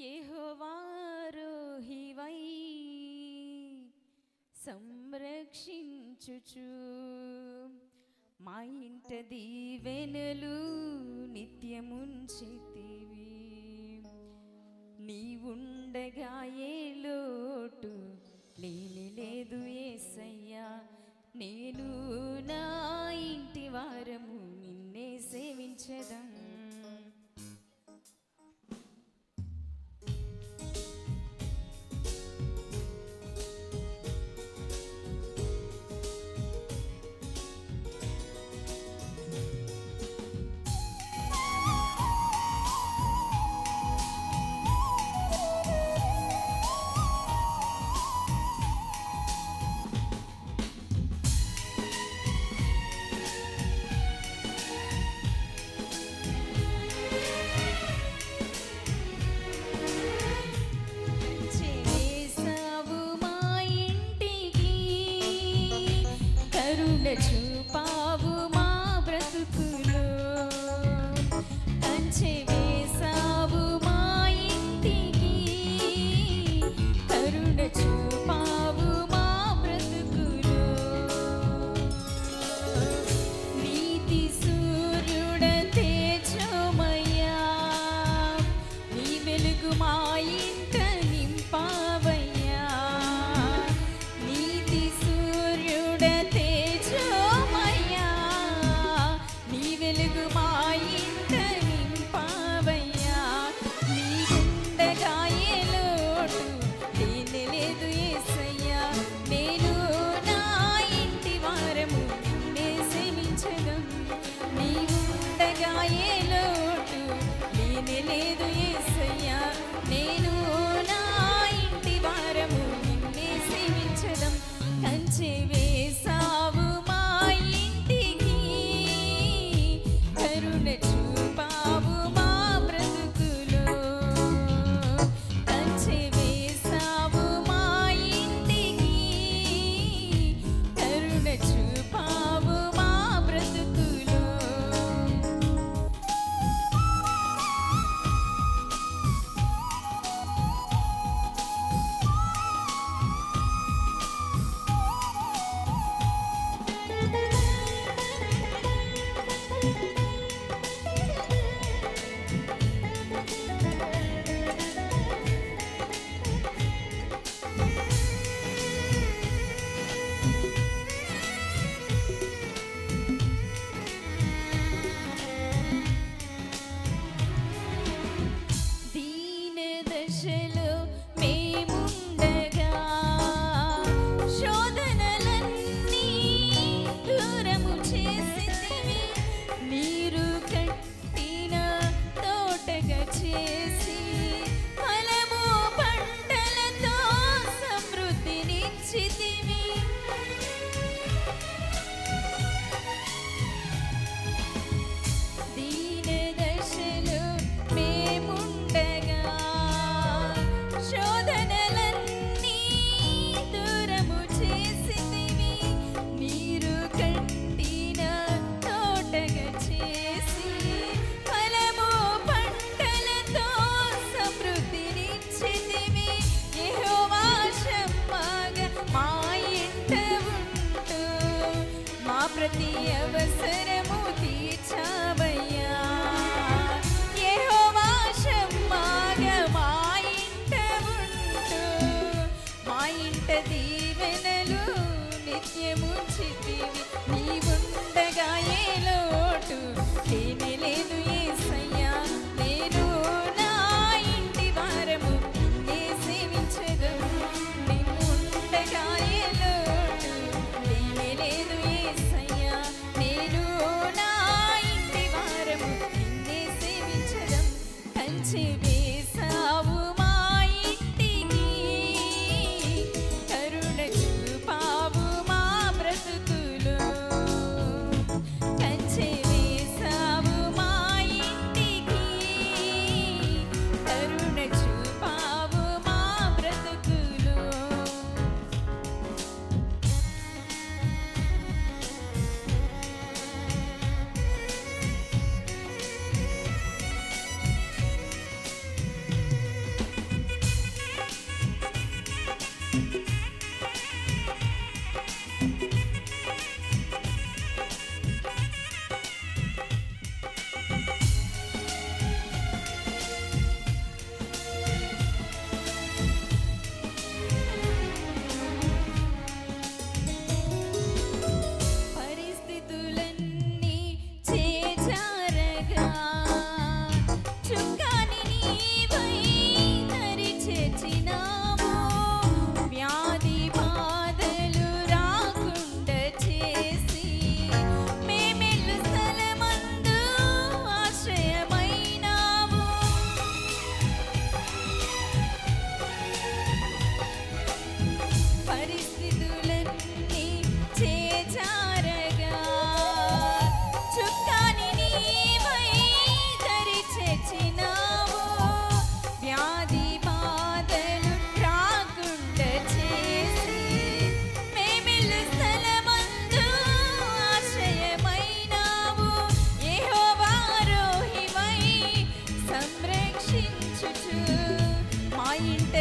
యహోవారోహివై సంరక్షించుచు. మా ఇంట దీవెనలు నిత్యముంచితివి. నీవుండగా ఏ లోటు లేని లేదు ఏసయ్యా. నేను నా ఇంటి వారము నిన్నే సేవించదం. to sim ఇంట